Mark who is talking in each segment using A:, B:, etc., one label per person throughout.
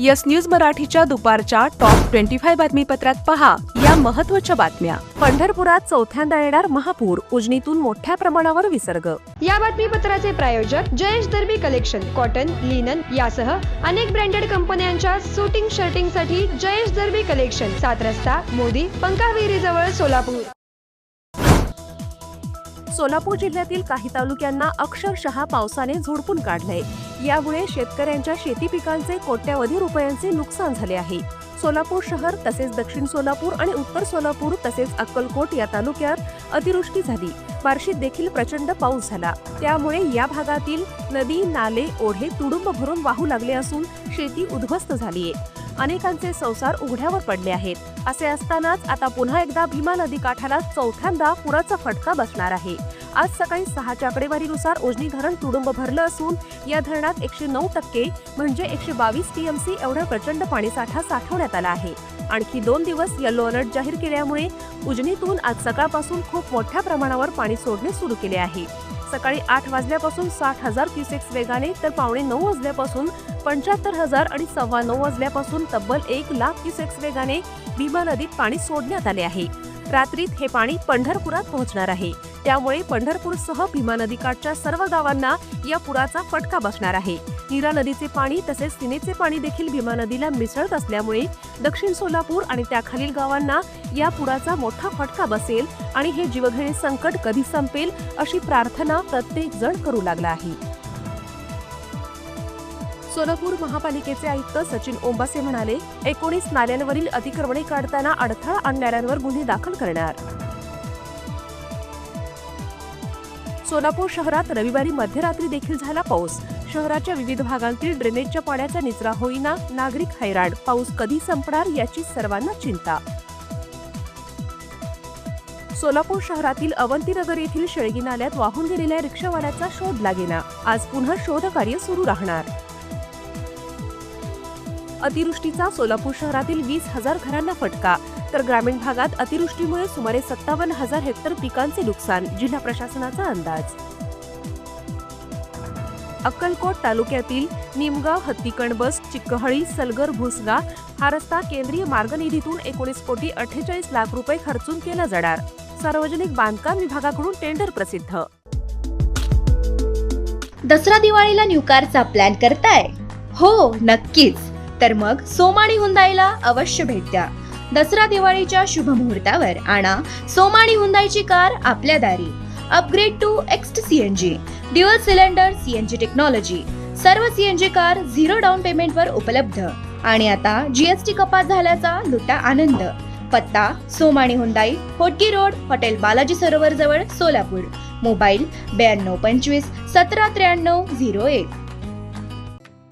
A: Yes news मराठीच्या दुपारच्या top twenty five बातमीपत्रात पहा या महत्त्वाच्या बातम्या. पंढरपुरात चौथ्यांदा येणार महापूर उजनीतून मोठ्या प्रमाणावर विसर्ग.
B: या बातमीपत्राचे प्रायोजक Jayesh Darbi collection cotton linen यासह अनेक ब्रँडेड कंपन्यांच्या सुटिंग शर्टिंगसाठी जयेश दर्बी कलेक्शन सात रस्ता मोदी पंकाविहिरी जवळ सोलापूर.
A: सोलापूर जिल्ह्यातील काही तालुक्यांना अक्षरशः पावसाने झोडपून काढलंय. यामुळे शेतकऱ्यांच्या शेती पिकांचे कोट्यावधी रुपयांचे नुकसान झाले आहे. सोलापूर शहर तसेच दक्षिण सोलापूर आणि उत्तर सोलापूर तसेच अक्कलकोट या तालुक्यात अतिवृष्टी झाली. बार्शीत देखील प्रचंड पाऊस झाला. त्यामुळे या भागातील नदी नाले ओढे तुडुंब भरून वाहू लागले असून शेती उद्ध्वस्त झालीये. अनेकांचे संसार उघड्यावर पडले आहेत. असे असतानाच आता पुन्हा एकदा भीमा नदी काठाला चौथ्यांदा पुराचा फटका बसणार आहे. आज सकाळी सहाच्या आकडेवारीनुसार उजनी धरण तुडुंब भरलं असून या धरणात एकशे नऊ टक्के म्हणजे एकशे बावीस टीएमसी एवढा प्रचंड पाणीसाठा साठवण्यात आला आहे. आणखी दोन दिवस येलो अलर्ट जाहीर केल्यामुळे उजनीतून आज सकाळपासून खूप मोठ्या प्रमाणावर पाणी सोडणे सुरू केले आहे. सकाळी आठ वाजल्यापासून साठ हजार क्युसेक्स वेगाने तर पावणे नऊ वाजल्यापासून पंच्याहत्तर हजार आणि सव्वा नऊ वाजल्यापासून तब्बल एक लाख क्युसेक्स वेगाने भीमा नदीत पाणी सोडण्यात आले आहे. रात्रीत हे पाणी पंढरपुरात पोहोचणार आहे. त्यामुळे पंढरपूरसह भीमा नदीकाठच्या सर्व गावांना या पुराचा फटका बसणार आहे. नीरा नदीचे पाणी तसेच सिनेचे पाणी देखील भीमा नदीला मिसळत असल्यामुळे दक्षिण सोलापूर आणि त्याखालील गावांना या पुराचा मोठा फटका बसेल आणि हे जीवघेणे संकट कधी संपेल अशी प्रार्थना प्रत्येक जण करू लागला आहे. सोलापूर महापालिकेचे आयुक्त सचिन ओंबासे म्हणाले एकोणीस नाल्यांवरील अतिक्रमणे काढताना अडथळा आणणाऱ्यांवर गुन्हे दाखल करणार. सोलापूर शहरात रविवारी मध्यरात्री देखील झाला पाऊस. शहराच्या विविध भागांतील ड्रेनेजच्या पाण्याचा निचरा होईना नागरिक हैराण. पाऊस कधी संपणार याची सर्वांना चिंता. सोलापूर शहरातील अवंतीनगर येथील शेळगी नाल्यात वाहून गेलेल्या रिक्षावाल्याचा शोध लागेना. आज पुन्हा शोध कार्य सुरू राहणार. अतिवृष्टीचा सोलापूर शहरातील वीस हजार घरांना फटका. तर ग्रामीण भागात अतिवृष्टीमुळे सुमारे सत्तावन्न हजार हेक्टर पिकांचे नुकसान जिल्हा प्रशासनाचा अंदाज. अक्कलकोट तालुक्यातील निमगाव हत्तीकणबस चिक्कहळी सलगर भुसगा हा रस्ता केंद्रीय मार्ग निधीतून एकोणीस कोटी अठ्ठेचाळीस लाख रुपये खर्चून केला जाणार. सार्वजनिक बांधकाम विभागाकडून टेंडर प्रसिद्ध.
C: दसरा दिवाळीला न्यू कारचा प्लॅन करताय? हो नक्कीच. तर मग सोमाणी हुंदाईला अवश्य भेट द्या. दसरा दिवाळीच्या शुभ मुहूर्तावर आणा सोमाणी हुंदाईची कार आपल्या दारी. Upgrade to एक्स्ट CNG dual cylinder CNG technology सर्व सीएनजी कार झिरो डाऊन पेमेंटवर उपलब्ध. आणि आता जीएसटी कपात झाल्याचा लुटा आनंद. पत्ता Somani Hyundai Hotgi road hotel Balaji Sarovar जवळ सोलापूर. मोबाईल ब्याण्णव पंचवीस सतरा त्र्याण्णव झिरो एक.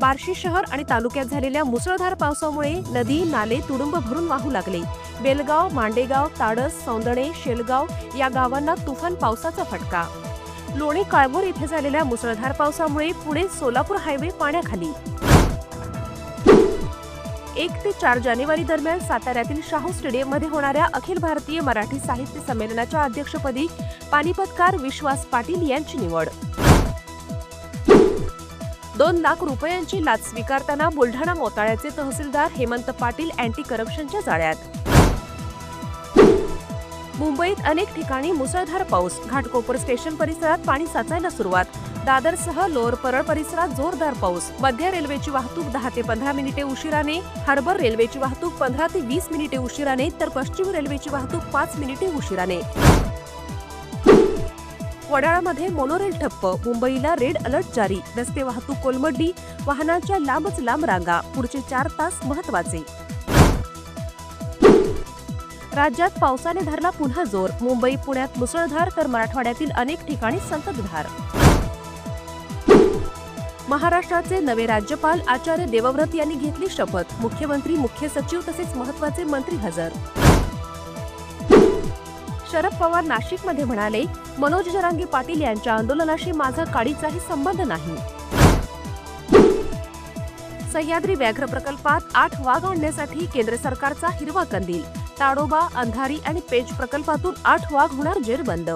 A: बार्शी शहर आणि तालुक्यात झालेल्या मुसळधार पावसामुळे नदी नाले तुडुंब भरून वाहू लागले. बेलगाव मांडेगाव ताडस सौंदणे शेलगाव या गावांना तुफान पावसाचा फटका. लोणी काळभोर इथे झालेल्या मुसळधार पावसामुळे पुणे सोलापूर हायवे पाण्याखाली. एक ते चार जानेवारी दरम्यान साताऱ्यातील शाहू स्टेडियममध्ये होणाऱ्या अखिल भारतीय मराठी साहित्य संमेलनाच्या अध्यक्षपदी पानिपतकार विश्वास पाटील यांची निवड. दोन लाख रुपयांची लाच स्वीकारताना बुलढाणा मोताळ्याचे तहसीलदार हेमंत पाटील अँटी करप्शनच्या जाळ्यात. मुंबईत अनेक ठिकाणी मुसळधार पाऊस. घाटकोपर स्टेशन परिसरात पाणी साचायला सुरुवात. दादरसह लोअर परळ परिसरात जोरदार पाऊस. मध्य रेल्वेची वाहतूक दहा ते पंधरा मिनिटे उशिराने. हार्बर रेल्वेची वाहतूक पंधरा ते वीस मिनिटे उशिराने तर पश्चिम रेल्वेची वाहतूक पाच मिनिटे उशिराने. वडाळामध्ये मोनोरेल ठप्प. मुंबईला रेड अलर्ट जारी. रस्ते वाहतूक कोलमडली. वाहनांच्या लांबच लांब रांगा. पुढचे चार तास महत्त्वाचे. राज्यात पावसाने धरला पुन्हा जोर. मुंबई पुण्यात मुसळधार तर मराठवाड्यातील अनेक ठिकाणी संततधार. महाराष्ट्राचे नवे राज्यपाल आचार्य देवव्रत यांनी घेतली शपथ. मुख्यमंत्री मुख्य सचिव तसेच महत्त्वाचे मंत्री हजर. शरद पवार नाशिकमध्ये म्हणाले मनोज जरांगी पाटील यांच्या आंदोलनाशी माझा काडीचाही संबंध नाही. सह्याद्री व्याघ्र प्रकल्पात आठ वाघ आणण्यासाठी केंद्र सरकारचा हिरवा कंदील. ताडोबा अंधारी आणि पेज प्रकल्पातून आठ वाघ होणार जेरबंद.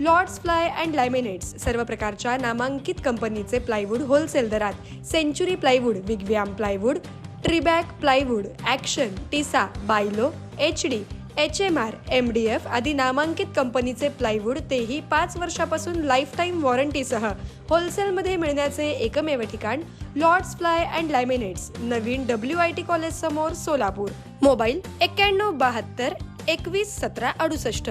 B: लॉर्ड्स फ्लाय अँड लॅमिनेट्स सर्व प्रकारच्या नामांकित कंपनीचे प्लायवूड होलसेल दरात सेंचुरी प्लायवूड विगव्याम प्लायवूड ट्रिबॅक प्लायवूड ॲक्शन टिसा बायलो H D H M R M D F आदी नामांकित कंपनीचे प्लायवूड तेही पाच वर्षापासून लाईफटाईम वॉरंटीसह होलसेलमध्ये मिळण्याचे एकमेव ठिकाण लॉर्ड्स फ्लाय अँड लॅमिनेट्स नवीन डब्ल्यू आय टी कॉलेज समोर सोलापूर. मोबाईल एक्क्याण्णव बहात्तर एकवीस सतरा अडुसष्ट.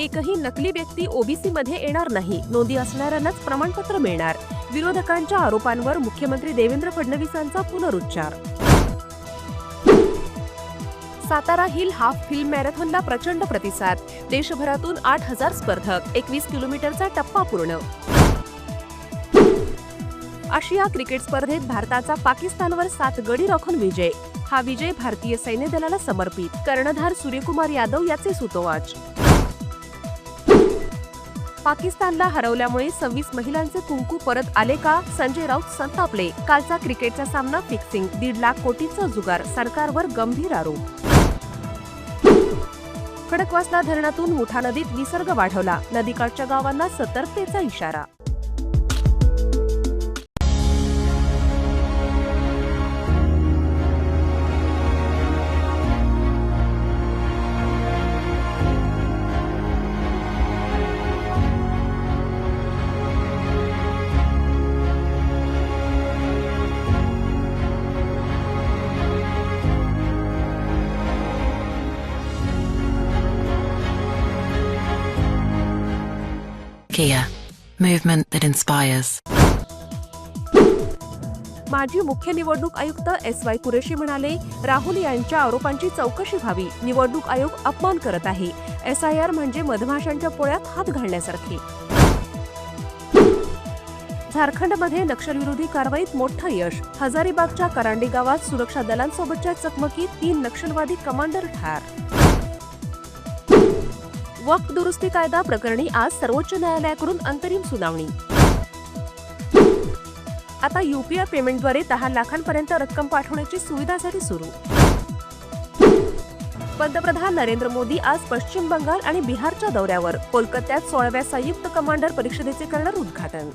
A: एकही नकली व्यक्ती ओबीसी मध्ये येणार नाही. नोंदी असणाऱ्यांनाच प्रमाणपत्र मिळणार. विरोधकांच्या आरोपांवर मुख्यमंत्री देवेंद्र फडणवीसांचा पुनरुच्चार. सातारा हिल हाफ फिल्म मॅरेथॉनला प्रचंड प्रतिसाद. देशभरातून आठ हजार स्पर्धक. एकवीस किलोमीटरचा टप्पा पूर्ण. आशिया क्रिकेट स्पर्धेत भारताचा पाकिस्तानवर सात गडी राखून विजय. हा विजय भारतीय सैन्य दलाला समर्पित. कर्णधार सूर्यकुमार यादव याचे सुतोवाच. पाकिस्तानला हरवल्यामुळे सव्वीस महिलांचे कुंकू परत आले का? संजय राऊत संतापले. कालचा क्रिकेटचा सामना फिक्सिंग. दीड लाख कोटींचा जुगार. सरकारवर गंभीर आरोप. खडकवासला धरणातून मुठा नदीत विसर्ग वाढवला. नदीकाठच्या गावांना सतर्कतेचा इशारा.
D: Kia, movement that inspires.
A: माजी मुख्य निवडणूक आयुक्त एस वाय कुरेशी म्हणाले राहुल यांच्या आरोपांची चौकशी व्हावी. निवडणूक आयोग अपमान करत आहे. एस आय आर म्हणजे मधमाशांच्या पोळ्यात हात घालण्यासारखे. झारखंडमध्ये नक्षलविरोधी कारवाईत मोठं यश. हजारीबागच्या करांडी गावात सुरक्षा दलांसोबतच्या चकमकीत तीन नक्षलवादी कमांडर ठार. वक्फ दुरुस्ती कायदा प्रकरणी आज सर्वोच्च न्यायालयाकडून अंतरिम सुनावणी. आता युपीआय पेमेंटद्वारे दहा लाखांपर्यंत रक्कम पाठवण्याची सुविधासाठी सुरू. पंतप्रधान नरेंद्र मोदी आज पश्चिम बंगाल आणि बिहारच्या दौऱ्यावर. कोलकात्यात सोळाव्या संयुक्त कमांडर परिषदेचे करणार उद्घाटन.